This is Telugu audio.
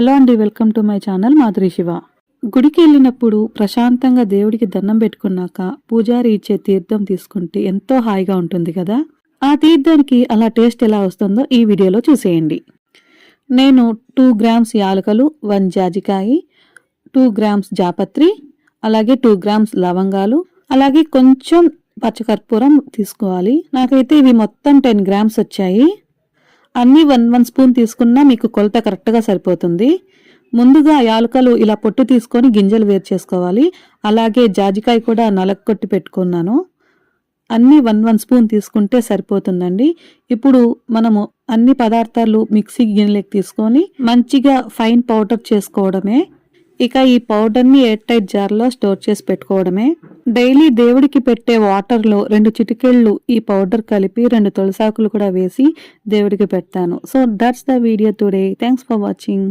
హలో అండి welcome to my channel Madhuri Siva. గుడికి వెళ్ళినప్పుడు ప్రశాంతంగా దేవుడికి దండం పెట్టుకున్నాక పూజారి ఇచ్చే తీర్థం తీసుకుంటే ఎంతో హాయిగా ఉంటుంది కదా? ఆ తీర్థానికి అలా టేస్ట్ ఎలా వస్తుందో ఈ వీడియోలో చూసేయండి. నేను టూ గ్రామ్స్ యాలకలు వన్ జాజికాయి టూ గ్రామ్స్ జాపత్రి అలాగే టూ గ్రామ్స్ లవంగాలు అలాగే కొంచెం పచ్చకర్పూరం తీసుకోవాలి. నాకైతే ఇవి మొత్తం టెన్ గ్రామ్స్ వచ్చాయి. అన్నీ వన్ వన్ స్పూన్ తీసుకున్నా మీకు కొలత కరెక్ట్గా సరిపోతుంది. ముందుగా యాలకలు ఇలా పొట్టు తీసుకొని గింజలు వేరు చేసుకోవాలి. అలాగే జాజికాయ కూడా నలగొట్టి పెట్టుకున్నాను. అన్నీ వన్ వన్ స్పూన్ తీసుకుంటే సరిపోతుందండి. ఇప్పుడు మనము అన్ని పదార్థాలు మిక్సీ గిన్నెలకు తీసుకొని మంచిగా ఫైన్ పౌడర్ చేసుకోవడమే. ఇక ఈ పౌడర్ని ఎయిర్ టైట్ జార్లో స్టోర్ చేసి పెట్టుకోవడమే. డైలీ దేవుడికి పెట్టే వాటర్లో రెండు చిటికెళ్ళు ఈ పౌడర్ కలిపి రెండు తులసాకులు కూడా వేసి దేవుడికి పెడతాను. So that's the video today thanks for watching